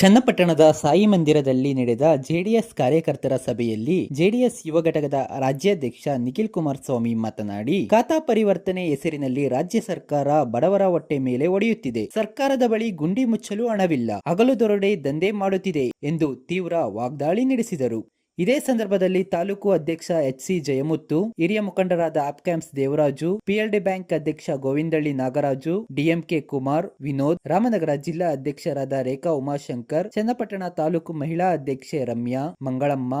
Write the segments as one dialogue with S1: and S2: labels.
S1: ಚನ್ನಪಟ್ಟಣದ ಸಾಯಿ ಮಂದಿರದಲ್ಲಿ ನಡೆದ ಜೆಡಿಎಸ್ ಕಾರ್ಯಕರ್ತರ ಸಭೆಯಲ್ಲಿ ಜೆಡಿಎಸ್ ಯುವ ಘಟಕದ ರಾಜ್ಯಾಧ್ಯಕ್ಷ ನಿಖಿಲ್ ಕುಮಾರಸ್ವಾಮಿ ಮಾತನಾಡಿ, ಖಾತಾ ಪರಿವರ್ತನೆ ಹೆಸರಿನಲ್ಲಿ ರಾಜ್ಯ ಸರ್ಕಾರ ಬಡವರ ಹೊಟ್ಟೆ ಮೇಲೆ ಒಡೆಯುತ್ತಿದೆ. ಸರ್ಕಾರದ ಬಳಿ ಗುಂಡಿ ಮುಚ್ಚಲು ಹಣವಿಲ್ಲ. ಹಗಲು ದೊರಡೆ ದಂಧೆ ಮಾಡುತ್ತಿದೆ ಎಂದು ತೀವ್ರ ವಾಗ್ದಾಳಿ ನಡೆಸಿದರು. ಇದೇ ಸಂದರ್ಭದಲ್ಲಿ ತಾಲೂಕು ಅಧ್ಯಕ್ಷ ಎಚ್ ಸಿ ಜಯಮುತ್ತು, ಹಿರಿಯ ಮುಖಂಡರಾದ ಆಪ್ಕ್ಯಾಂಪ್ಸ್ ದೇವರಾಜು, ಪಿಎಲ್ಡಿ ಬ್ಯಾಂಕ್ ಅಧ್ಯಕ್ಷ ಗೋವಿಂದಳ್ಳಿ ನಾಗರಾಜು, ಡಿಎಂಕೆ ಕುಮಾರ್ ವಿನೋದ್, ರಾಮನಗರ ಜಿಲ್ಲಾ ಅಧ್ಯಕ್ಷರಾದ ರೇಖಾ ಉಮಾಶಂಕರ್, ಚನ್ನಪಟ್ಟಣ ತಾಲೂಕು ಮಹಿಳಾ ಅಧ್ಯಕ್ಷೆ ರಮ್ಯಾ, ಮಂಗಳಮ್ಮ,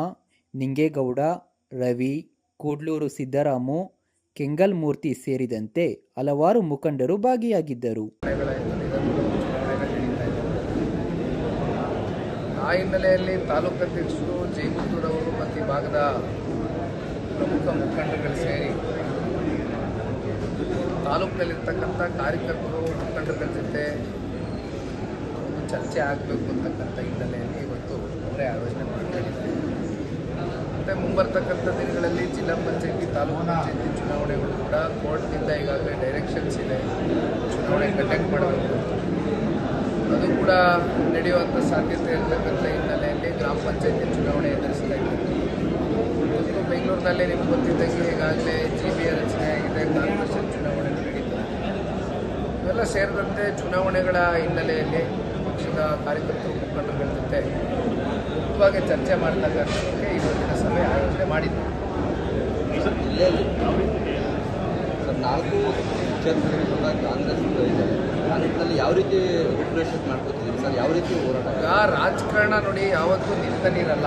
S1: ನಿಂಗೇಗೌಡ, ರವಿ, ಕೂಡ್ಲೂರು ಸಿದ್ದರಾಮು, ಕೆಂಗಲ್ಮೂರ್ತಿ ಸೇರಿದಂತೆ ಹಲವಾರು ಮುಖಂಡರು ಭಾಗಿಯಾಗಿದ್ದರು.
S2: ಆ ಹಿನ್ನೆಲೆಯಲ್ಲಿ ತಾಲೂಕು ಅಧ್ಯಕ್ಷರು ಭಾಗದ ಪ್ರಮುಖ ಮುಖಂಡರುಗಳು ಸೇರಿ ತಾಲೂಕಿನಲ್ಲಿರ್ತಕ್ಕಂಥ ಕಾರ್ಯಕರ್ತರು, ಮುಖಂಡರುಗಳ ಜೊತೆ ಚರ್ಚೆ ಆಗಬೇಕು ಅಂತಕ್ಕಂಥ ಹಿನ್ನೆಲೆಯಲ್ಲಿ ಇವತ್ತು ಅವರೇ ಆಲೋಚನೆ ಮಾಡ್ಕೊಂಡಿದ್ದಾರೆ ಮತ್ತು ಮುಂಬರ್ತಕ್ಕಂಥ ದಿನಗಳಲ್ಲಿ ಜಿಲ್ಲಾ ಪಂಚಾಯತಿ, ತಾಲೂಕು ಪಂಚಾಯತಿ ಚುನಾವಣೆಗಳು ಕೂಡ ಕೋರ್ಟ್ನಿಂದ ಈಗಾಗಲೇ ಡೈರೆಕ್ಷನ್ಸ್ ಇದೆ. ಚುನಾವಣೆ ಕಂಡಕ್ಟ್ ಮಾಡಬೇಕು. ಅದು ಕೂಡ ನಡೆಯುವಂಥ ಸಾಧ್ಯತೆ ಇರತಕ್ಕಂಥ ಹಿನ್ನೆಲೆಯಲ್ಲಿ ಗ್ರಾಮ ಪಂಚಾಯತಿ ಚುನಾವಣೆ ಎದುರಿಸಲಾಗಿದೆ ಬೆಂಗಳೂರಿನಲ್ಲಿ ನಿಮ್ಗೆ ಗೊತ್ತಿದ್ದಂಗೆ ಈಗಾಗಲೇ ಜಿ ಬಿ ಎ ರಚನೆ ಆಗಿದೆ ಕಾರ್ಪೊರೇಷನ್ ಚುನಾವಣೆ ನಡೆಯುತ್ತೆ ಇವೆಲ್ಲ ಸೇರಿದಂತೆ ಚುನಾವಣೆಗಳ ಹಿನ್ನೆಲೆಯಲ್ಲಿ ಪಕ್ಷದ ಕಾರ್ಯಕರ್ತರು ಮುಖಂಡರುಗಳ ಜೊತೆ ಮುಖ್ಯವಾಗಿ ಚರ್ಚೆ ಮಾಡ್ತಕ್ಕಂಥದ್ದಕ್ಕೆ ಇವತ್ತಿನ ಸಭೆ ಆಯೋಜನೆ
S3: ಸರ್ ನಾಲ್ಕು ಕ್ಷೇತ್ರದಲ್ಲಿ ಕೂಡ ಕಾಂಗ್ರೆಸ್ ಇದೆ ಆ ಯಾವ ರೀತಿ ರೂಪುರೇಷೆ ಮಾಡ್ಕೊತಿದ್ದೀರಿ ಸರ್ ಯಾವ ರೀತಿ ಹೋರಾಟ
S2: ರಾಜಕಾರಣ ನೋಡಿ ಯಾವತ್ತೂ ನಿಂತ ನೀರಲ್ಲ.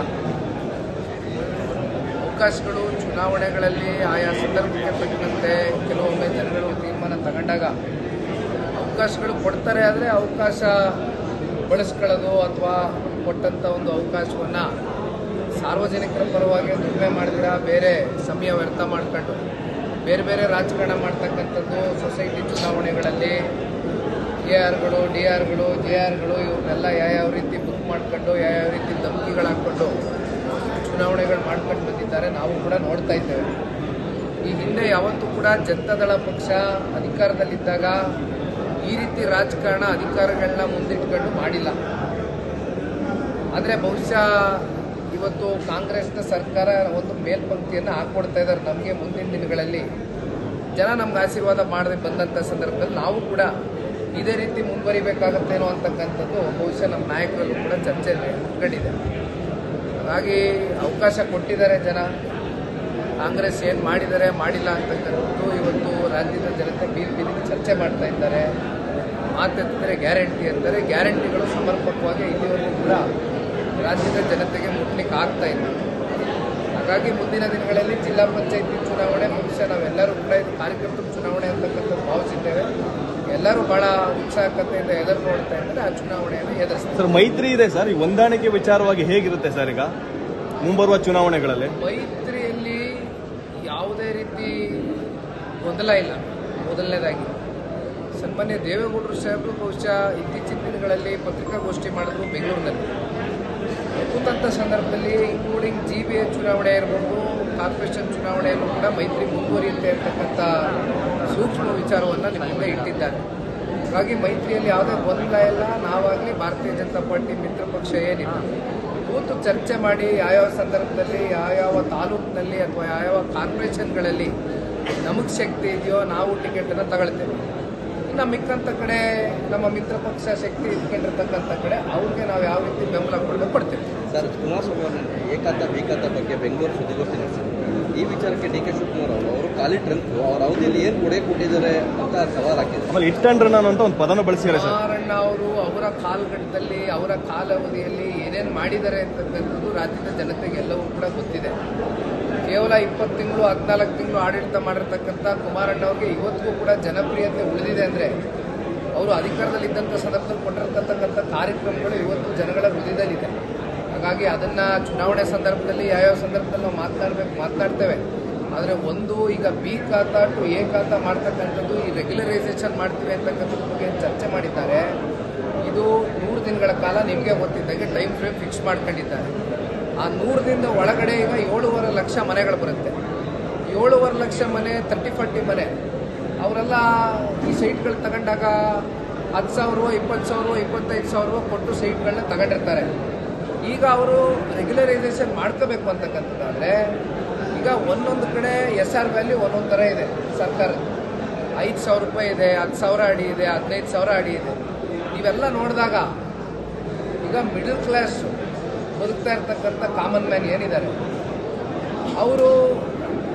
S2: ಅವಕಾಶಗಳು ಚುನಾವಣೆಗಳಲ್ಲಿ ಆಯಾ ಸಂದರ್ಭಕ್ಕೆ ತಕ್ಕಂತೆ ಕೆಲವೊಮ್ಮೆ ಜನಗಳು ತೀರ್ಮಾನ ತಗೊಂಡಾಗ ಅವಕಾಶಗಳು ಕೊಡ್ತಾರೆ ಆದರೆ ಅವಕಾಶ ಬಳಸ್ಕೊಳ್ಳೋದು ಅಥವಾ ಕೊಟ್ಟಂಥ ಒಂದು ಅವಕಾಶವನ್ನು ಸಾರ್ವಜನಿಕರ ಪರವಾಗಿ ದುಡಿಮೆ ಮಾಡಿದ್ರೆ ಬೇರೆ ಸಮಯ ವ್ಯರ್ಥ ಮಾಡ್ಕೊಂಡು ಬೇರೆ ಬೇರೆ ರಾಜಕಾರಣ ಮಾಡ್ತಕ್ಕಂಥದ್ದು ಸೊಸೈಟಿ ಚುನಾವಣೆಗಳಲ್ಲಿ ಎ ಆರ್ಗಳು, ಡಿ ಆರ್ಗಳು, ಜೆ ಆರ್ಗಳು ಇವನ್ನೆಲ್ಲ ಯಾವ್ಯಾವ ರೀತಿ ಬುಕ್ ಮಾಡ್ಕೊಂಡು, ಯಾವ್ಯಾವ ರೀತಿ ಧಮಕಿಗಳು ಚುನಾವಣೆಗಳು ಮಾಡ್ಕೊಂಡು ಬಂದಿದ್ದಾರೆ, ನಾವು ಕೂಡ ನೋಡ್ತಾ ಇದ್ದೇವೆ. ಈ ಹಿಂದೆ ಯಾವತ್ತೂ ಕೂಡ ಜನತಾದಳ ಪಕ್ಷ ಅಧಿಕಾರದಲ್ಲಿದ್ದಾಗ ಈ ರೀತಿ ರಾಜಕಾರಣ ಅಧಿಕಾರಗಳನ್ನ ಮುಂದಿಟ್ಕೊಂಡು ಮಾಡಿಲ್ಲ. ಆದರೆ ಬಹುಶಃ ಇವತ್ತು ಕಾಂಗ್ರೆಸ್ನ ಸರ್ಕಾರ ಒಂದು ಮೇಲ್ಪಂಕ್ತಿಯನ್ನು ಹಾಕ್ಕೊಡ್ತಾ ಇದ್ದಾರೆ ನಮಗೆ ಮುಂದಿನ ದಿನಗಳಲ್ಲಿ. ಜನ ನಮ್ಗೆ ಆಶೀರ್ವಾದ ಮಾಡದೆ ಬಂದಂಥ ಸಂದರ್ಭದಲ್ಲಿ ನಾವು ಕೂಡ ಇದೇ ರೀತಿ ಮುಂದುವರಿಬೇಕಾಗತ್ತೇನೋ ಅಂತಕ್ಕಂಥದ್ದು ಬಹುಶಃ ನಮ್ಮ ನಾಯಕರಲ್ಲೂ ಕೂಡ ಚರ್ಚೆ ಮುಟ್ಕೊಂಡಿದೆ ಹಾಗಾಗಿ ಅವಕಾಶ ಕೊಟ್ಟಿದ್ದಾರೆ ಜನ. ಕಾಂಗ್ರೆಸ್ ಏನು ಮಾಡಿದ್ದಾರೆ, ಮಾಡಿಲ್ಲ ಅಂತಕ್ಕಂಥದ್ದು ಇವತ್ತು ರಾಜ್ಯದ ಜನತೆ ಬೀದಿ ಬೀದಿಗೆ ಚರ್ಚೆ ಮಾಡ್ತಾ ಇದ್ದಾರೆ. ಮಾತೆತ್ತಿದರೆ ಗ್ಯಾರಂಟಿ ಅಂತಾರೆ. ಗ್ಯಾರಂಟಿಗಳು ಸಮರ್ಪಕವಾಗಿ ಇಲ್ಲಿವರೆಗೂ ಕೂಡ ರಾಜ್ಯದ ಜನತೆಗೆ ಮುಟ್ಲಿಕ್ಕೆ ಆಗ್ತಾ ಇಲ್ಲ. ಹಾಗಾಗಿ ಮುಂದಿನ ದಿನಗಳಲ್ಲಿ ಜಿಲ್ಲಾ ಪಂಚಾಯತಿ ಚುನಾವಣೆ, ಬಹುಶಃ ನಾವೆಲ್ಲರೂ ಕೂಡ ಕಾರ್ಯಕರ್ತರ ಚುನಾವಣೆ ಅಂತಕ್ಕಂಥದ್ದು ಭಾವಿಸಿದ್ದೇವೆ. ಎಲ್ಲರೂ ಬಹಳ ಉತ್ಸಾಹಕತೆಯಿಂದ ಎದುರು ನೋಡ್ತಾ ಇದ್ದಾರೆ ಆ ಚುನಾವಣೆಯನ್ನು ಎದುರಿಸ್ತಾರೆ.
S4: ಸರ್ ಮೈತ್ರಿ ಇದೆ ಸರ್. ಈ ಹೊಂದಾಣಿಕೆ ವಿಚಾರವಾಗಿ ಹೇಗಿರುತ್ತೆ ಸರ್ ಈಗ? ಮುಂಬರುವ ಚುನಾವಣೆಗಳಲ್ಲಿ?
S2: ಮೈತ್ರಿಯಲ್ಲಿ ಯಾವುದೇ ರೀತಿ ಗೊಂದಲ ಇಲ್ಲ. ಮೊದಲನೇದಾಗಿ ಸನ್ಮಾನ್ಯ ದೇವೇಗೌಡರು ಸಾಹೇಬರು ಬಹುಶಃ ಇತ್ತೀಚಿನ ದಿನಗಳಲ್ಲಿ ಪತ್ರಿಕಾಗೋಷ್ಠಿ ಮಾಡಿದ್ರು ಬೆಂಗಳೂರಿನಲ್ಲಿ. ಕೂತಂಥ ಸಂದರ್ಭದಲ್ಲಿ ಇನ್ಕ್ಲೂಡಿಂಗ್ ಜಿ ಬಿ ಎ ಚುನಾವಣೆ ಇರ್ಬೋದು ಕಾರ್ಪೊರೇಷನ್ ಚುನಾವಣೆಯಲ್ಲೂ ಕೂಡ ಮೈತ್ರಿ ಮುಂದುವರಿಯುತ್ತೆ ಅಂತಕ್ಕಂಥ ಸೂಕ್ಷ್ಮ ವಿಚಾರವನ್ನು ನಿಮ್ಮ ಮುಂದೆ ಇಟ್ಟಿದ್ದಾರೆ. ಹಾಗಾಗಿ ಮೈತ್ರಿಯಲ್ಲಿ ಯಾವುದೇ ಗೊಂದಲ ಇಲ್ಲ. ನಾವಾಗಲಿ ಭಾರತೀಯ ಜನತಾ ಪಾರ್ಟಿ ಮಿತ್ರ ಪಕ್ಷ ಏನಿಲ್ಲ. ಕೂತು ಚರ್ಚೆ ಮಾಡಿ ಯಾವ್ಯಾವ ಸಂದರ್ಭದಲ್ಲಿ, ಯಾವ್ಯಾವ ತಾಲೂಕಿನಲ್ಲಿ ಅಥವಾ ಯಾವ್ಯಾವ ಕಾರ್ಪೊರೇಷನ್ಗಳಲ್ಲಿ ನಮಗೆ ಶಕ್ತಿ ಇದೆಯೋ ನಾವು ಟಿಕೆಟನ್ನು ತಗೊಳ್ತೇವೆ. ಇನ್ನು ಮಿಕ್ಕಂಥ ಕಡೆ ನಮ್ಮ ಮಿತ್ರ ಪಕ್ಷ ಶಕ್ತಿ ಇಟ್ಕೊಂಡಿರ್ತಕ್ಕಂಥ ಕಡೆ ಅವ್ರಿಗೆ ನಾವು ಯಾವ ರೀತಿ ಬೆಂಬಲ ಕೊಡೋದು ಕೊಡ್ತೇವೆ.
S3: ಸರ್, ಕುಮಾರಸ್ವಾಮಿ ಏಕಾಂತ ಬೇಕಾದ ಬಗ್ಗೆ ಬೆಂಗಳೂರು ಸುದ್ದಿಗೋಷ್ಠಿ ನಡೆಸಿದ್ರು ಈ ವಿಚಾರಕ್ಕೆ ಡಿ ಕೆ ಶಿವಕುಮಾರ್ ಅವರು ಅವರು ಖಾಲಿ ಟ್ರಂಕ್ ಅವ್ರ ಅವಧಿಯಲ್ಲಿ ಏನು ಕೊಡೆ ಕೊಟ್ಟಿದ್ದಾರೆ ಅಂತ ಸವಾಲ್ ಹಾಕಿದ್ರು.
S4: ಆಮೇಲೆ ಇಟ್ ಅಂಡ್ ರನ್ ಅಂತ ಒಂದು ಪದನ ಬಳಸಿದ್ದಾರೆ ಸರ್.
S2: ಕುಮಾರಣ್ಣ ಅವರು ಅವರ ಕಾಲಘಟ್ಟದಲ್ಲಿ ಅವರ ಕಾಲಾವಧಿಯಲ್ಲಿ ಏನೇನು ಮಾಡಿದ್ದಾರೆ ಅಂತಕ್ಕಂಥದ್ದು ರಾಜ್ಯದ ಜನತೆಗೆ ಎಲ್ಲವೂ ಕೂಡ ಗೊತ್ತಿದೆ. ಕೇವಲ ಇಪ್ಪತ್ತು ತಿಂಗಳು ಹದಿನಾಲ್ಕು ತಿಂಗಳು ಆಡಳಿತ ಮಾಡಿರ್ತಕ್ಕಂಥ ಕುಮಾರಣ್ಣ ಅವ್ರಿಗೆ ಇವತ್ತಿಗೂ ಕೂಡ ಜನಪ್ರಿಯತೆ ಉಳಿದಿದೆ ಅಂದರೆ ಅವರು ಅಧಿಕಾರದಲ್ಲಿ ಇದ್ದಂಥ ಸಂದರ್ಭದಲ್ಲಿ ಕೊಟ್ಟಿರ್ತಕ್ಕಂಥ ಕಾರ್ಯಕ್ರಮಗಳು ಇವತ್ತು ಜನಗಳ ಹೃದಯದಲ್ಲಿದೆ. ಹಾಗಾಗಿ ಅದನ್ನು ಚುನಾವಣೆ ಸಂದರ್ಭದಲ್ಲಿ ಯಾವ್ಯಾವ ಸಂದರ್ಭದಲ್ಲಿ ನಾವು ಮಾತನಾಡಬೇಕು ಮಾತನಾಡ್ತೇವೆ ಆದರೆ ಒಂದು, ಈಗ ಬಿ ಖಾತಾ ಟು ಎ ಖಾತಾ ಮಾಡ್ತಕ್ಕಂಥದ್ದು ಈ ರೆಗ್ಯುಲರೈಸೇಷನ್ ಮಾಡ್ತೀವಿ ಅಂತಕ್ಕಂಥದ್ರ ಬಗ್ಗೆ ಚರ್ಚೆ ಮಾಡಿದ್ದಾರೆ. ಇದು ನೂರು ದಿನಗಳ ಕಾಲ ನಿಮಗೆ ಗೊತ್ತಿದ್ದಂಗೆ ಟೈಮ್ ಫ್ರೇಮ್ ಫಿಕ್ಸ್ ಮಾಡ್ಕೊಂಡಿದ್ದಾರೆ. ಆ ನೂರು ದಿನದ ಒಳಗಡೆ ಈಗ ಏಳುವರೆ ಲಕ್ಷ ಮನೆಗಳು ಬರುತ್ತೆ. ಏಳುವರೆ ಲಕ್ಷ ಮನೆ ತರ್ಟಿ ಫಾರ್ಟಿ ಮನೆ. ಅವರೆಲ್ಲ ಈ ಸೈಟ್ಗಳು ತಗೊಂಡಾಗ ಹತ್ತು ಸಾವಿರ ಇಪ್ಪತ್ತು ಸಾವಿರ ಇಪ್ಪತ್ತೈದು ಸಾವಿರ ಕೊಟ್ಟು ಸೈಟ್ಗಳನ್ನ ತಗೊಂಡಿರ್ತಾರೆ. ಈಗ ಅವರು ರೆಗ್ಯುಲರೈಸೇಷನ್ ಮಾಡ್ಕೋಬೇಕು ಅಂತಕ್ಕಂಥದ್ದಾದರೆ, ಈಗ ಒಂದೊಂದು ಕಡೆ ಎಸ್ ಆರ್ ವ್ಯಾಲ್ಯೂ ಒಂದೊಂದು ಥರ ಇದೆ ಸರ್ಕಾರದ. ಐದು ಸಾವಿರ ರೂಪಾಯಿ ಇದೆ, ಹತ್ತು ಸಾವಿರ ಅಡಿ ಇದೆ, ಹದಿನೈದು ಸಾವಿರ ಅಡಿ ಇದೆ. ಇವೆಲ್ಲ ನೋಡಿದಾಗ ಈಗ ಮಿಡಲ್ ಕ್ಲಾಸ್ ಬದುಕ್ತಾ ಇರ್ತಕ್ಕಂಥ ಕಾಮನ್ ಮ್ಯಾನ್ ಏನಿದ್ದಾರೆ? ಅವರು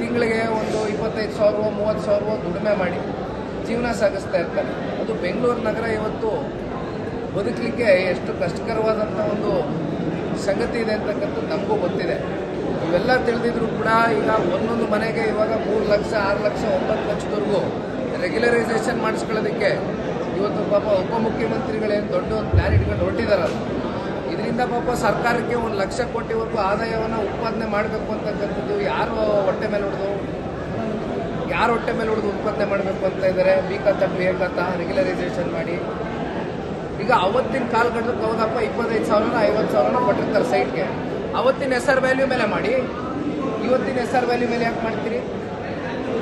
S2: ತಿಂಗಳಿಗೆ ಒಂದು ಇಪ್ಪತ್ತೈದು ಸಾವಿರವೋ, ಮೂವತ್ತು ಸಾವಿರವೋ ದುಡಿಮೆ ಮಾಡಿ ಜೀವನ ಸಾಗಿಸ್ತಾ ಇರ್ತಾರೆ. ಅದು ಬೆಂಗಳೂರು ನಗರ ಇವತ್ತು ಬದುಕಲಿಕ್ಕೆ ಎಷ್ಟು ಕಷ್ಟಕರವಾದಂಥ ಒಂದು ಸಂಗತಿ ಇದೆ ಅಂತಕ್ಕಂಥದ್ದು ನಮಗೂ ಗೊತ್ತಿದೆ. ಇವೆಲ್ಲ ತಿಳಿದಿದ್ರು ಕೂಡ ಈಗ ಒಂದೊಂದು ಮನೆಗೆ ಇವಾಗ ಮೂರು ಲಕ್ಷ, ಆರು ಲಕ್ಷ, ಒಂಬತ್ತು ಲಕ್ಷದವರೆಗೂ ರೆಗ್ಯುಲರೈಸೇಷನ್ ಮಾಡಿಸ್ಕೊಳ್ಳೋದಕ್ಕೆ ಇವತ್ತು ಪಾಪ ಉಪಮುಖ್ಯಮಂತ್ರಿಗಳೇನು ದೊಡ್ಡ ಒಂದು ಪ್ಲಾನ್ ಇಟ್ಕೊಂಡು ಹೊರಟಿದಾರಲ್ಲ ಇದರಿಂದ ಪಾಪ ಸರ್ಕಾರಕ್ಕೆ ಒಂದು ಲಕ್ಷ ಕೋಟಿವರೆಗೂ ಆದಾಯವನ್ನು ಉತ್ಪಾದನೆ ಮಾಡಬೇಕು ಅಂತಕ್ಕಂಥದ್ದು ಯಾರು ಹೊಟ್ಟೆ ಮೇಲೆ ಹೊಡೆದು? ಯಾರು ಹೊಟ್ಟೆ ಮೇಲೆ ಹೊಡೆದು ಉತ್ಪಾದನೆ ಮಾಡಬೇಕು ಅಂತ ಇದ್ದಾರೆ? ಬಿ ಖಾತ ಬಿ ಎ ರೆಗ್ಯುಲರೈಸೇಷನ್ ಮಾಡಿ. ಈಗ ಅವತ್ತಿನ ಕಾಲಘಟ್ಟಕ್ಕೆ ಹೌದಪ್ಪ ಇಪ್ಪತ್ತೈದು ಸಾವಿರನ, ಐವತ್ತು ಸಾವಿರನ ಕೊಟ್ಟಿರ್ತಾರೆ ಸೈಟ್ಗೆ ಅವತ್ತಿನ ಎಸ್ ಆರ್ ವ್ಯಾಲ್ಯೂ ಮೇಲೆ ಮಾಡಿ. ಇವತ್ತಿನ ಎಸ್ ಆರ್ ವ್ಯಾಲ್ಯೂ ಮೇಲೆ ಯಾಕೆ ಮಾಡ್ತೀರಿ?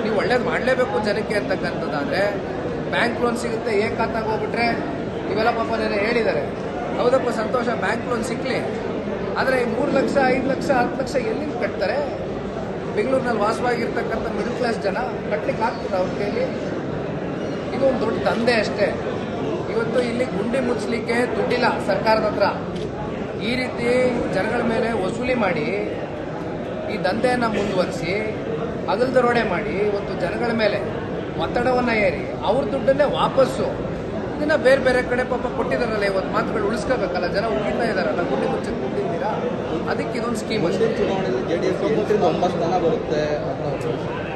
S2: ನೀವು ಒಳ್ಳೇದು ಮಾಡಲೇಬೇಕು ಜನಕ್ಕೆ ಅಂತಕ್ಕಂಥದ್ದಾದರೆ. ಬ್ಯಾಂಕ್ ಲೋನ್ ಸಿಗುತ್ತೆ, ಏ ಖಾತಾಗ ಹೋಗ್ಬಿಟ್ರೆ ಇವೆಲ್ಲ ಪಾಪ ನೆನೆ ಹೇಳಿದ್ದಾರೆ. ಹೌದಪ್ಪ ಸಂತೋಷ ಬ್ಯಾಂಕ್ ಲೋನ್ ಸಿಕ್ಕಲಿ ಆದರೆ ಮೂರು ಲಕ್ಷ, ಐದು ಲಕ್ಷ ಹತ್ತು ಲಕ್ಷ ಎಲ್ಲಿಂದ ಕಟ್ತಾರೆ? ಬೆಂಗಳೂರಿನಲ್ಲಿ ವಾಸವಾಗಿರ್ತಕ್ಕಂಥ ಮಿಡ್ಲ್ ಕ್ಲಾಸ್ ಜನ ಕಟ್ಟಲಿಕ್ಕೆ ಆಗ್ತದೆ ಅವ್ರ ಕೈಲಿ? ಇದು ಒಂದು ದೊಡ್ಡ ದಂಧೆ ಅಷ್ಟೇ. ಇವತ್ತು ಇಲ್ಲಿ ಗುಂಡಿ ಮುಚ್ಚಲಿಕ್ಕೆ ದುಡ್ಡಿಲ್ಲ ಸರ್ಕಾರದ ಹತ್ರ. ಈ ರೀತಿ ಜನಗಳ ಮೇಲೆ ವಸೂಲಿ ಮಾಡಿ ಈ ದಂಧೆಯನ್ನು ಮುಂದುವರಿಸಿ ಅಗಲ್ದರೋಡೆ ಮಾಡಿ ಇವತ್ತು ಜನಗಳ ಮೇಲೆ ಒತ್ತಡವನ್ನು ಏರಿ ಅವ್ರ ದುಡ್ಡನ್ನೇ ವಾಪಸ್ಸು. ಇದನ್ನ ಬೇರೆ ಬೇರೆ ಕಡೆ ಪಾಪ ಕೊಟ್ಟಿದಾರಲ್ಲ ಇವತ್ತು ಮಾತುಗಳು ಉಳಿಸ್ಕೋಬೇಕಲ್ಲ ಜನ ಉಳಿತಾ ಇದಾರಲ್ಲ ಗುಂಡಿ ಮುಚ್ಚಿ ಕೊಟ್ಟಿದ್ದೀರಾ ಅದಕ್ಕೆ ಇದೊಂದು ಸ್ಕೀಮ್
S3: ಅಷ್ಟೇ.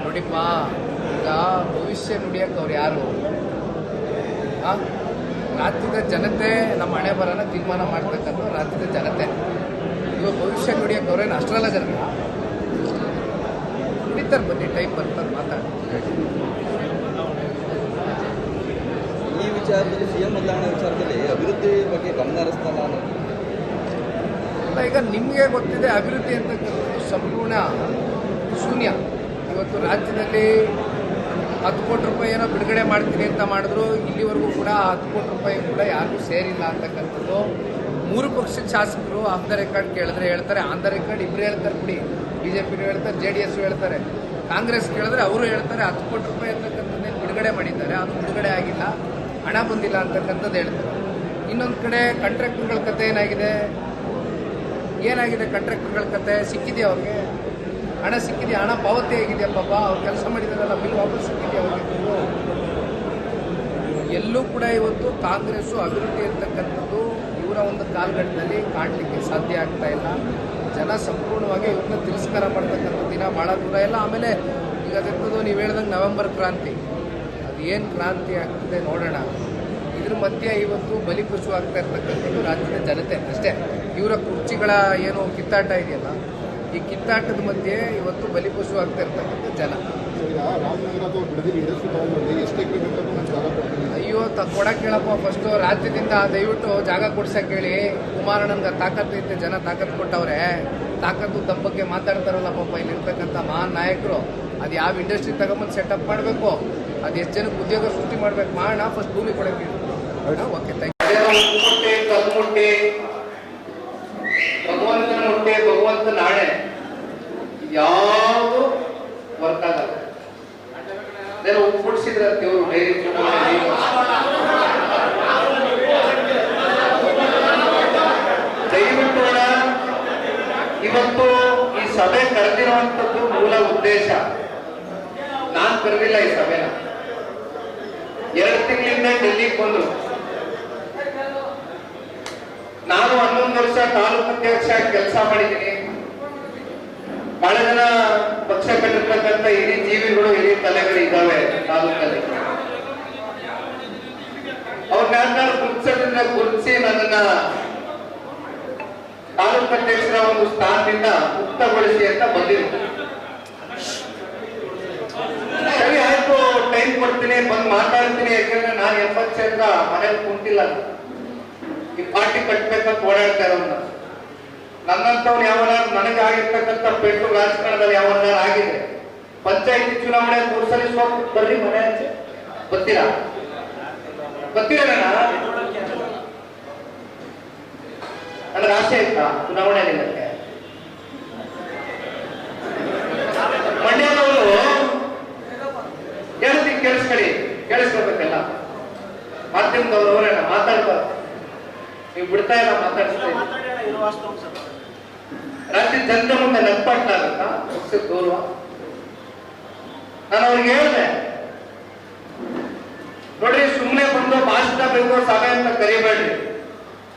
S2: ನೋಡಿಪ್ಪ. ಈಗ ಭವಿಷ್ಯ ನುಡಿಯಕ್ಕೆ ಅವ್ರು ಯಾರು? ರಾಜ್ಯದ ಜನತೆ ನಮ್ಮ ಹಣೆ ಬರನ ತೀರ್ಮಾನ ಮಾಡ್ತಕ್ಕಂಥ ರಾಜ್ಯದ ಜನತೆ. ಇವಾಗ ಭವಿಷ್ಯ ನುಡಿಯಕ್ಕೆ ಅವ್ರೇನು ಅಷ್ಟರಲ್ಲ ಜನ ನುಡಿತಾರೆ ಬನ್ನಿ ಟೈಮ್ ಬರ್ತಾರೆ ಮಾತಾಡಿ
S3: ಈ ವಿಚಾರದಲ್ಲಿ ಸಿಎಂ ಬದಲಾವಣೆ ವಿಚಾರದಲ್ಲಿ ಅಭಿವೃದ್ಧಿ ಬಗ್ಗೆ ಗಮನ ಹರಿಸ್ತಲ್ಲ ಅನ್ನೋದು.
S2: ಅಲ್ಲ ಈಗ ನಿಮಗೆ ಗೊತ್ತಿದೆ ಅಭಿವೃದ್ಧಿ ಅಂತಕ್ಕಂಥದ್ದು ಸಂಪೂರ್ಣ ಶೂನ್ಯ. ಇವತ್ತು ರಾಜ್ಯದಲ್ಲಿ ಹತ್ತು ಕೋಟಿ ರೂಪಾಯಿ ಏನೋ ಬಿಡುಗಡೆ ಮಾಡ್ತೀನಿ ಅಂತ ಮಾಡಿದ್ರು, ಇಲ್ಲಿವರೆಗೂ ಕೂಡ ಹತ್ತು ಕೋಟಿ ರೂಪಾಯಿ ಕೂಡ ಯಾರಿಗೂ ಸೇರಿಲ್ಲ ಅಂತಕ್ಕಂಥದ್ದು. ಮೂರು ಪಕ್ಷದ ಶಾಸಕರು ಆಫ್ ದ ರೆಕಾರ್ಡ್ ಕೇಳಿದ್ರೆ ಹೇಳ್ತಾರೆ, ಆನ್ ದ ರೆಕಾರ್ಡ್ ಇಬ್ಬರು ಹೇಳ್ತಾರೆ ಬಿಡಿ. ಬಿ ಜೆ ಪಿನೂ ಹೇಳ್ತಾರೆ ಜೆ ಡಿ ಎಸ್ ಹೇಳ್ತಾರೆ. ಕಾಂಗ್ರೆಸ್ ಕೇಳಿದ್ರೆ ಅವರು ಹೇಳ್ತಾರೆ, ಹತ್ತು ಕೋಟಿ ರೂಪಾಯಿ ಅಂತಕ್ಕಂಥದ್ದೇ ಬಿಡುಗಡೆ ಮಾಡಿದ್ದಾರೆ, ಅದು ಬಿಡುಗಡೆ ಆಗಿಲ್ಲ, ಹಣ ಬಂದಿಲ್ಲ ಅಂತಕ್ಕಂಥದ್ದು ಹೇಳ್ತಾರೆ. ಇನ್ನೊಂದು ಕಡೆ ಕಾಂಟ್ರಾಕ್ಟರ್ಗಳ ಕತೆ ಏನಾಗಿದೆ? ಏನಾಗಿದೆ ಕಾಂಟ್ರಾಕ್ಟರ್ಗಳ ಕತೆ? ಸಿಕ್ಕಿದೆಯಾ ಅವ್ರಿಗೆ? ಹಣ ಸಿಕ್ಕಿದೆ, ಹಣ ಪಾವತಿ ಆಗಿದೆಯಾ ಪಾಪ ಅವ್ರು ಕೆಲಸ ಮಾಡಿದಾರಲ್ಲ, ಬಿಲ್ ವಾಪಸ್ ಸಿಕ್ಕಿದೆಯಾ ಅವ್ರಿಗೆ. ಎಲ್ಲೂ ಕೂಡ ಇವತ್ತು ಕಾಂಗ್ರೆಸ್ಸು ಅಭಿವೃದ್ಧಿ ಇರ್ತಕ್ಕಂಥದ್ದು ಇವರ ಒಂದು ಕಾಲಘಟ್ಟದಲ್ಲಿ ಕಾಣಲಿಕ್ಕೆ ಸಾಧ್ಯ ಆಗ್ತಾ ಇಲ್ಲ. ಜನ ಸಂಪೂರ್ಣವಾಗಿ ಇವ್ರನ್ನ ತಿರಸ್ಕಾರ ಮಾಡ್ತಕ್ಕಂಥ ದಿನ ಭಾಳ ದೂರ. ಇಲ್ಲ ಆಮೇಲೆ ಈಗ ಅದಕ್ಕದು ನೀವು ಹೇಳ್ದಂಗೆ ನವೆಂಬರ್ ಕ್ರಾಂತಿ. ಅದು ಏನು ಕ್ರಾಂತಿ ಆಗ್ತದೆ ನೋಡೋಣ. ಇದ್ರ ಮಧ್ಯೆ ಇವತ್ತು ಬಲಿಪಶು ಆಗ್ತಾ ಇರ್ತಕ್ಕಂಥದ್ದು ರಾಜ್ಯದ ಜನತೆ ಅಷ್ಟೇ. ಇವರ ಕುರ್ಚಿಗಳ ಏನು ಕಿತ್ತಾಟ ಇದೆಯಲ್ಲ ಈ ಕಿತ್ತಾಟದ ಮಧ್ಯೆ ಇವತ್ತು ಬಲಿಪಶು ಆಗ್ತಾ ಇರ್ತಕ್ಕಂಥ ಜನ. ಅಯ್ಯೋ, ತ ಕೊಡಕ್ಕೆ ಹೇಳಪ್ಪ ಫಸ್ಟು ರಾಜ್ಯದಿಂದ ದಯವಿಟ್ಟು ಜಾಗ ಕೊಡ್ಸಕ್ಕೆ ಹೇಳಿ. ಕುಮಾರಣ್ಣನ್ಗೆ ತಾಕತ್ತು ಐತೆ ಜನ ತಾಕತ್ತು ಕೊಟ್ಟವ್ರೆ. ತಾಕತ್ತು ಬಗ್ಗೆ ಮಾತಾಡ್ತಾರಲ್ಲ ಪಾಪ ಇಲ್ಲಿರ್ತಕ್ಕಂಥ ಮಹಾನ್ ನಾಯಕರು. ಅದು ಯಾವ ಇಂಡಸ್ಟ್ರಿ ತಗೊಂಬಂದು ಸೆಟಪ್ ಮಾಡಬೇಕು? ಅದು ಎಷ್ಟು ಜನಕ್ಕೆ ಉದ್ಯೋಗ ಸೃಷ್ಟಿ ಮಾಡ್ಬೇಕು? ಮಾಡೋಣ ಫಸ್ಟ್ ಭೂಮಿ ಕೊಡಕ್ಕೆ ಓಕೆ ಥ್ಯಾಂಕ್ ಕಲ್ಮುಟ್ಟಿ ಭಗವಂತನ ಹುಟ್ಟೆ ಭಗವಂತ ನಾಳೆ. ಯಾವುದು ವರ್ಕ್ ಆಗಲ್ಲ. ಅದೇನೋ ಉಟ್ಬಿಡ್ಸಿದ್ರ ದೇವರು ಡೈರಿ ದಯವಿಟ್ಟು ಇವತ್ತು ಈ ಸಭೆ ಕರೆದಿರುವಂತದ್ದು ಮೂಲ ಉದ್ದೇಶ. ನಾನು ಕರೆದಿಲ್ಲ ಈ ಸಭೆನ. ಎರಡು ತಿಂಗಳಿಂದ ಡೆಲ್ಲಿಗೆ ಬಂದ್ರು. ನಾನು ಹನ್ನೊಂದು ವರ್ಷ ತಾಲೂಕು ಅಧ್ಯಕ್ಷ ಕೆಲಸ ಮಾಡಿದ್ದೀನಿ. ಬಹಳ ಜನ ಪಕ್ಷ ಕಟ್ಟಿರ್ತಕ್ಕಂಥ ಇಡೀ ಜೀವಿಗಳು, ಇಡೀ ತಲೆಗಳು ಇದ್ದಾವೆ ತಾಲೂಕಲ್ಲಿ. ಅವ್ರನ್ನ ಗುರುತಿಸೋದ್ರಿಂದ ಗುರುತಿಸಿ ನನ್ನ ತಾಲೂಕು ಅಧ್ಯಕ್ಷರ ಒಂದು ಸ್ಥಾನದಿಂದ ಮುಕ್ತಗೊಳಿಸಿ ಅಂತ ಬಂದಿದ್ರು. ಸರಿ ಆಯ್ತು ಟೈಮ್ ಕೊಡ್ತೀನಿ, ಬಂದು ಮಾತಾಡ್ತೀನಿ, ಯಾಕಂದ್ರೆ ನಾನು ಎಂಬತ್ತು ಸಾವಿರ ಮನೇಲಿ ಕುಂತಿಲ್ಲ. ಈ ಪಾರ್ಟಿ ಕಟ್ಬೇಕಂತ ಓಡಾಡ್ತಾ ಇರೋನ್ನ ನನ್ನಂತವ್ರು ನನಗೆ ಆಗಿರ್ತಕ್ಕಂಥ ಪೆಟ್ಟು ರಾಜಕಾರಣದಲ್ಲಿ ಯಾವನ ಆಗಿದೆ ಪಂಚಾಯತಿ ಚುನಾವಣೆ ಮೂರು ಬರ್ರಿ ಮನೆ ಆಚೆ ಗೊತ್ತಿಲ್ಲ. ಗೊತ್ತಿರೋಣ ನನಗೆ ಆಸೆ ಇತ್ತಾ ಚುನಾವಣೆ ನಿಲ್ಲಕ್ಕೆ ಮಂಡ್ಯದವರು ಹೇಳ್ತೀನಿ ಕೇಳಿಸ್ಕೊಳ್ಳಿ, ಕೇಳಿಸ್ಕೊಳ್ಬೇಕಲ್ಲ? ಮಾಧ್ಯಮದವರು ಮಾತಾಡ್ಬಾರ್ದು ನೀವು ಬಿಡ್ತಾ ಇಲ್ಲ ಮಾತಾಡಿಸ್ತಾ ಇದ್ದೀರಿ. ರಾತ್ರಿ ಜನತೆ ಮುಂದೆ ನೆನಪಾಗ್ತಾ ಇರುತ್ತಾ? ಗೌರವ ನಾನು ಅವ್ರಿಗೆ ಹೇಳಿದೆ. ನೋಡ್ರಿ ಸುಮ್ಮನೆ ಬಂದು ಭಾಷಣ ಬೇಕು ಸಭೆ ಅಂತ ಕರಿಬೇಡ್ರಿ.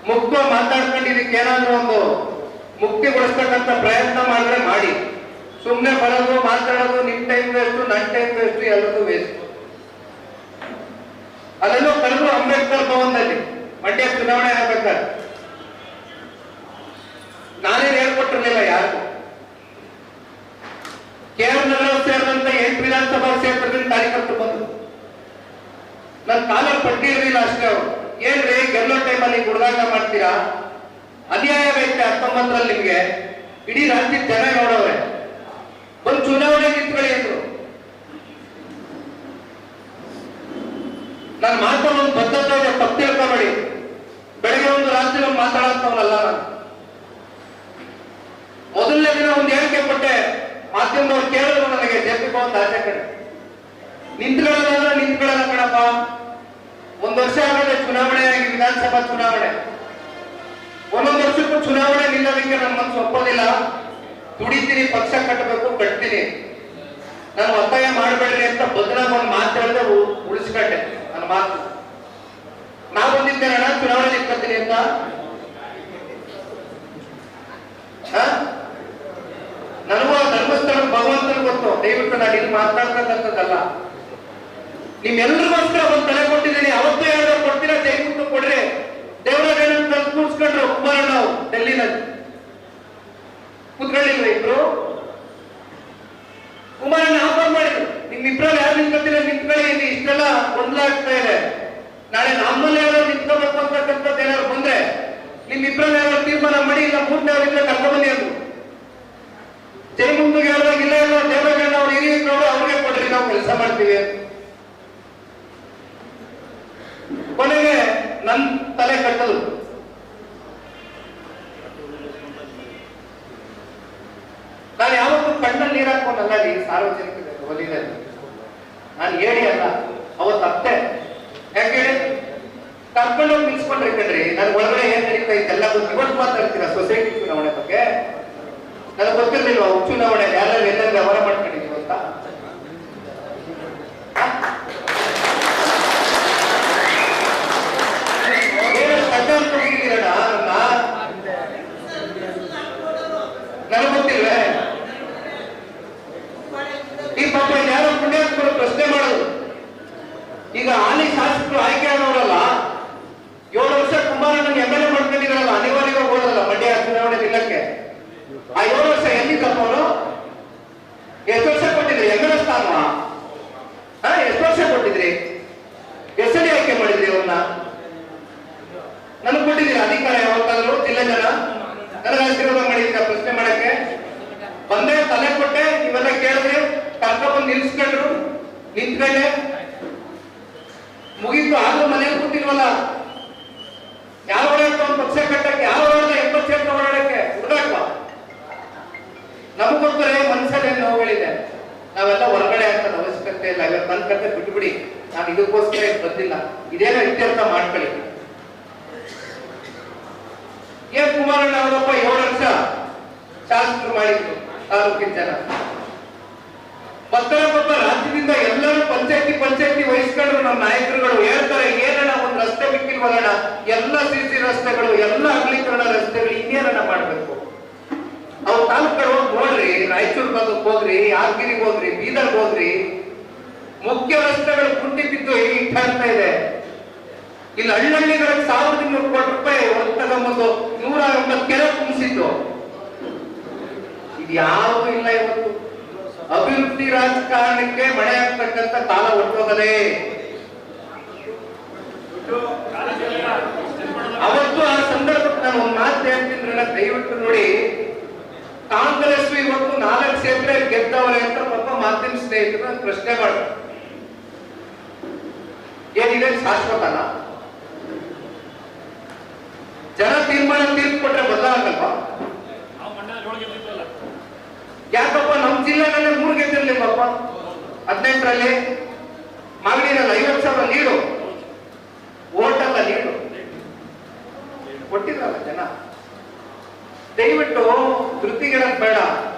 S2: ಮುಕ್ತ ಮಾತಾಡ್ಕೊಂಡು ಇದಕ್ಕೆ ಏನಾದ್ರೂ ಒಂದು ಮುಕ್ತಿಗೊಳಿಸ್ತಕ್ಕಂಥ ಪ್ರಯತ್ನ ಮಾಡಿದ್ರೆ ಮಾಡಿ. ಸುಮ್ಮನೆ ಬರೋದು, ಮಾತಾಡೋದು ನಿಮ್ ಟೈಮ್ ವೇಸ್ಟ್ ನನ್ನ ಟೈಮ್ ವೇಸ್ಟ್ ಎಲ್ಲರಿಗೂ ವೇಸ್ಟ್ ಅದನ್ನು ಕಳೆದ್ರು ಅಂಬೇಡ್ಕರ್ ಭವನದಲ್ಲಿ ಮಂಡ್ಯ ಚುನಾವಣೆ ಆಗ್ಬೇಕಾದ್ರೆ. ನಾನೇನು ಹೇಳ್ಕೊಟ್ಟಿರ್ಲಿಲ್ಲ ಯಾರು ಕೆ ಆರ್ ನಗರ ಸೇರಿದಂತ ಎಂಟು ವಿಧಾನಸಭಾ ಕ್ಷೇತ್ರದಿಂದ ಕಾರ್ಯಕರ್ತರು ಬಂದರು. ನನ್ನ ಕಾಲ ಪಟ್ಟಿ ಇರಲಿಲ್ಲ ಅಷ್ಟೇ ಅವರು. ಏನ್ರಿ, ಗೆಲ್ಲೋ ಟೈಮಲ್ಲಿ ಗುಡ್ದಾಟ ಮಾಡ್ತೀರಾ? ಅನ್ಯಾಯ ವ್ಯಕ್ತಿ ಹತ್ತೊಂಬತ್ತರಲ್ಲಿ ನಿಮಗೆ. ಇಡೀ ರಾಜ್ಯ ಜನ ನೋಡವ್ರೆ. ಒಂದು ಚುನಾವಣೆ ನಿಂತ್ಕೊಳ್ಳಿ ಅಂದ್ರು. ನಾನು ಒಂದು ಬದ್ಧತೆ ತಪ್ಪು ತಿಳ್ಕೊಬೇಡಿ. ಬೆಳಗ್ಗೆ ಒಂದು ರಾತ್ರಿ ಒಂದು ಮಾತಾಡತ್ತವನಲ್ಲ ನಾನು. ಮೊದಲನೇ ದಿನ ಒಂದು ಹೇಳಿಕೆ ಕೊಟ್ಟೆ, ಮಾಧ್ಯಮದವ್ರು ಕೇಳಿದ್ರು ನನಗೆ ಜೆಪಿ ಅಂತ ಆಚೆ ಕಡೆ. ನಿಂತ್ಕೊಳ್ಳೋದಾದ್ರೆ ನಿಂತ್ಕೊಳ್ಳಲ್ಲ ಕಣಪ್ಪ. ಒಂದ್ ವರ್ಷ ಆಗದೆ ಚುನಾವಣೆ ಆಗಿ ವಿಧಾನಸಭಾ ಚುನಾವಣೆ. ಒಂದೊಂದು ವರ್ಷಕ್ಕೂ ಚುನಾವಣೆ ನಿಲ್ಲೋದಕ್ಕೆ ನನ್ನ ಮನಸ್ಸು ಒಪ್ಪೋದಿಲ್ಲ. ದುಡಿತೀನಿ, ಪಕ್ಷ ಕಟ್ಟಬೇಕು, ಕಟ್ತೀನಿ. ನಾನು ಒತ್ತಾಯ ಮಾಡಬೇಡ್ರಿ ಅಂತ ಬದಲಾಗ ಒಂದು ಮಾತು ಹೇಳಿದ್ರೆ ಉಳಿಸ್ಕೊಂಡೆ ನನ್ನ ಮಾತು. ನಾ ಬಂದಿದ್ದೇನೆ ಚುನಾವಣೆ ನಿಂತ್ಕೊತೀನಿ ಅಂತ ಹ? ನನಗೂ ಆ ಧರ್ಮಸ್ಥಳ ಗೊತ್ತು ದಯವಿಟ್ಟು ನಾನು ಇಲ್ಲಿ ಮಾತಾಡ್ತಕ್ಕಂಥದ್ದಲ್ಲ. ನಿಮ್ಮೆಲ್ಲರಿಗೋಸ್ಕರ ಒಂದು ತಲೆ ಕೊಟ್ಟಿದ್ದೀನಿ. ಅವತ್ತು ಯಾರು ಕೊಡ್ತೀರಾ? ದಯವಿಟ್ಟು ಕೊಡ್ರಿ. ದೇವರ ತಂದು ಕೂರ್ಸ್ಕೊಂಡ್ರು ಕುಮಾರ ನಾವು ಡೆಲ್ಲಿನಲ್ಲಿ. ಕೂತ್ಕೊಳ್ಳಿಲ್ವ ಇಬ್ರು? ಕುಮಾರಣ್ಣ ಆಫರ್ ಮಾಡಿದ್ರು ನಿಮ್ ಇಬ್ರಲ್ಲಿ ಯಾರು ನಿಂತ್ಕೊತೀರ ನಿಂತ್ಕೊಳ್ಳಿ. ಇಷ್ಟೆಲ್ಲ ಗೊಂದಲ ಆಗ್ತಾ ಇದೆ. ನಾಳೆ ನಮ್ಮಲ್ಲಿ ಯಾರೋ ನಿಂತ್ಕೋಬೇಕು ಅಂತಕ್ಕಂಥದ್ದು ಏನಾದ್ರು ಬಂದ್ರೆ ನಿಮ್ ಇಬ್ರಲ್ಲಿ ಯಾರೋ ತೀರ್ಮಾನ ಮಾಡಿ, ಇಲ್ಲ ಮೂರನೇ ಅವರಿಂದ ಕರ್ಕೊಂಡ್ಬನ್ನಿ ಅಂದ್ರು. ಜೈಮುಂದಿಗೆ ಹೇಳಿದಾಗ ಇಲ್ಲ ಇಲ್ಲ ದೇವರಾಜಣ್ಣ ಅವ್ರು ಹಿರಿಯ ನೋಡು, ಅವ್ರಿಗೆ ಕೊಡ್ರಿ, ನಾವು ಕೆಲಸ ಮಾಡ್ತೀವಿ. ಕೊನೆಗೆ ನನ್ ತಲೆ ಕಟ್ಟಲು. ನಾನು ಯಾವತ್ತೂ ಕಣ್ಣಲ್ಲಿ ನೀರು ಹಾಕೊಂಡಲ್ಲ ಈ ಸಾರ್ವಜನಿಕ ಒಲಿದಲ್ಲಿ ನಾನು ಹೇಳಿ ಅಲ್ಲ, ಅವತ್ತು ಅತ್ತೆ. ಯಾಕೆ ಹೇಳಿ? ಕರ್ಕೊಂಡೋಗಿ ನಿಲ್ಸ್ಕೊಂಡ್ರಿ ಕಣ್ರಿ, ನನ್ ಒಳಗಡೆ ಏನ್ ನಡೀತಾ ಇದ್ದೆಲ್ಲ ಇವತ್ತು ಮಾತಾಡ್ತೀರಾ ಸೊಸೈಟಿ ಚುನಾವಣೆ ಬಗ್ಗೆ? ನನಗೆ ಗೊತ್ತಿರಲಿಲ್ವಾ ಉಪಚುನಾವಣೆ ಯಾರು ಎಲ್ಲ ವ್ಯವಹಾರ ಮಾಡ್ಕೊಂಡಿದೀವಿ ಅಂತ. ನನಗೆ ಗೊತ್ತಿಲ್ವೇ? ಈ ಪಾಪ ಯಾರೋ ಪುಣ್ಯಾತ್ಮರು ಪ್ರಶ್ನೆ ಮಾಡೋದು. ಈಗ ಹಾಲಿ ಶಾಸಕರು ಆಯ್ಕೆ ಆಗೋರಲ್ಲ ಏಳು ವರ್ಷ ಕುಮಾರಣ್ಣನ ಎಂ ಎಲ್ ಎ ಅನಿವಾರ್ಯವಾಗಿ ಹೋದಲ್ಲ ಮಂಡ್ಯ ಚುನಾವಣೆ ನಿಲ್ಲಕ್ಕೆ ಆ ಏಳು ವರ್ಷ ಎಲ್ಲಿದ್ದಪ್ಪ ಅವನು ಎಷ್ಟು ವರ್ಷ ಕೊಟ್ಟಿದ್ರಿ? ಎಂಗನ ಸ್ಥಾನ ಹಾ, ಎಷ್ಟು ವರ್ಷ ಕೊಟ್ಟಿದ್ರಿ? ಎಷ್ಟನೇ ಆಯ್ಕೆ ಮಾಡಿದ್ರಿ ಅವ್ರನ್ನ? ನನಗೆ ಕೊಟ್ಟಿದ್ದೀರಿ? ಅಧಿಕಾರ ಯಾವತ್ತಾದ್ರು? ಜಿಲ್ಲೆ ಜನ ನನಗೆ ಆಶೀರ್ವಾದ ಮಾಡಿದ್ದೀರಾ ಪ್ರಶ್ನೆ ಮಾಡಕ್ಕೆ? ಬಂದೆ, ತಲೆ ಕೊಟ್ಟೆ, ಇವೆಲ್ಲ ಕೇಳಿದ್ರೆ ಕರ್ಕೊಂಡ್ಬಂದು ನಿಲ್ಸ್ಕೊಂಡ್ರು ನಿಂತ್ಕೊಂಡೆ. ಮುಗಿತು, ಆದ್ರೂ ಮನೇಲಿ ಕೂತಿಲ್ವಲ್ಲ? ನೋವುಗಳಿದೆ. ನಾವೆಲ್ಲ ಹೊರಗಡೆ ಅಂತ ಅವಶ್ಯಕತೆ ಇಲ್ಲ. ಇವಾಗ ನನ್ನ ಕತೆ ಬಿಟ್ಬಿಡಿ. ನಾನು ಇದಕ್ಕೋಸ್ಕರ ಬಂದಿಲ್ಲ. ಇದೇನೋ ಇತ್ಯರ್ಥ ಮಾಡ್ಕೊಳ್ಳಿ. ಏನ್ ಕುಮಾರಣ್ಣ ಅವರಪ್ಪ ಏಳು ವರ್ಷ ಶಾಸಕರು ಮಾಡಿದ್ರು ತಾಲೂಕಿನ ಜನ. ಪತ್ತ ರಾಜ್ಯದಿಂದ ಎಲ್ಲರೂ ಪಂಚಾಯತಿ ಪಂಚಾಯತಿ ವಹಿಸ್ಕೊಂಡ್ರು ನಮ್ಮ ನಾಯಕರುಗಳು. ಹೇಳ್ತಾರೆ, ಏನಣ್ಣ ಒಂದು ರಸ್ತೆ ಬಿಕ್ಕಿಲ್ವಲ್ಲಣ್ಣ ಎಲ್ಲ ಸಿಸಿ ರಸ್ತೆಗಳು, ಎಲ್ಲ ಅಗಲೀಕರಣ ರಸ್ತೆಗಳು ಇನ್ನೇನಣ್ಣ ಮಾಡ್ಬೇಕು? ಅವು ಕಡೆ ಹೋಗಿ ನೋಡ್ರಿ, ರಾಯಚೂರು ಭಾಗಕ್ಕೆ ಹೋಗ್ರಿ, ಯಾದಗಿರಿಗೆ ಹೋಗ್ರಿ, ಬೀದರ್ಗೆ ಹೋಗ್ರಿ, ಮುಖ್ಯ ರಸ್ತೆಗಳು ಕುಂಟಿ ಬಿದ್ದು ಇಟ್ಟಾಗ್ತಾ ಇದೆ. ಇಲ್ಲಿ ಹಳ್ಳಹಳ್ಳಿಗಳಿಗೆ ಸಾವಿರದ ಇನ್ನೂರು ಕೋಟಿ ರೂಪಾಯಿ ತಗೊಂಬಂದು ನೂರ ಎಂಬತ್ತು ಕೆರೆ ತುಂಬಿಸಿದ್ದು ಇದು ಯಾವುದು ಇಲ್ಲ ಇವತ್ತು. ಅಭಿವೃದ್ಧಿ ರಾಜಕಾರಣಕ್ಕೆ ಮಳೆ ಆಗ್ತಕ್ಕಂಥ ಕಾಲ ಹೊಟ್ಟೋಗದೆ ಅವತ್ತು ಆ ಸಂದರ್ಭಕ್ಕೆ ನಾನು ಒಂದು ಮಾತು ಹೇಳ್ತೀನಿ, ದಯವಿಟ್ಟು ನೋಡಿ. ಕಾಂಗ್ರೆಸ್ ಇವತ್ತು ನಾಲ್ಕು ಕ್ಷೇತ್ರ ಗೆದ್ದವರೆ ಅಂತ ಪಾಪ ಮಾತಿನ ಸ್ನೇಹಿತರ ಪ್ರಶ್ನೆ ಮಾಡ ಏನಿದೆ? ಶಾಶ್ವತನ. ಜನ ತೀರ್ಮಾನ ತೀರ್ಕೊಟ್ರೆ ಬದಲಾಗಲ್ವಾ? ಯಾಕಪ್ಪ? ನಮ್ ಜಿಲ್ಲೆನಲ್ಲಿ ಮೂರು ಗೆದ್ದಿರ್ಲಿಲ್ಲಪ್ಪ ಹದಿನೆಂಟರಲ್ಲಿ ಮಾಗಡಿನಲ್ಲಿ ಐವತ್ತು ಸಾವಿರ ನೀರು ದಯವಿಟ್ಟು ಧೃತಿಗಳ ಬೇಡ.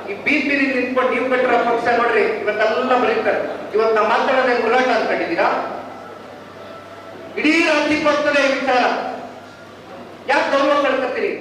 S2: ಈ ಬಿ ಪಿ ನಿಂತ್ಕೊಂಡು ನೀವು ಕಟ್ಟಿರೋ ಪಕ್ಷ ನೋಡ್ರಿ, ಇವತ್ತೆಲ್ಲ ಬರೀತಾರೆ. ಇವತ್ತು ನಮ್ಮ ಮಾತಾಡೋದೇ ಮುರಾಟ ಅನ್ಕೊಂಡಿದ್ದೀರಾ ಇಡೀ ರಾಜ್ಯಕ್ಕೆ ಬರ್ತದೆ ವಿಚಾರ. ಯಾಕೆ ಗೌರವ ಕಳ್ಕೊತೀರಿ?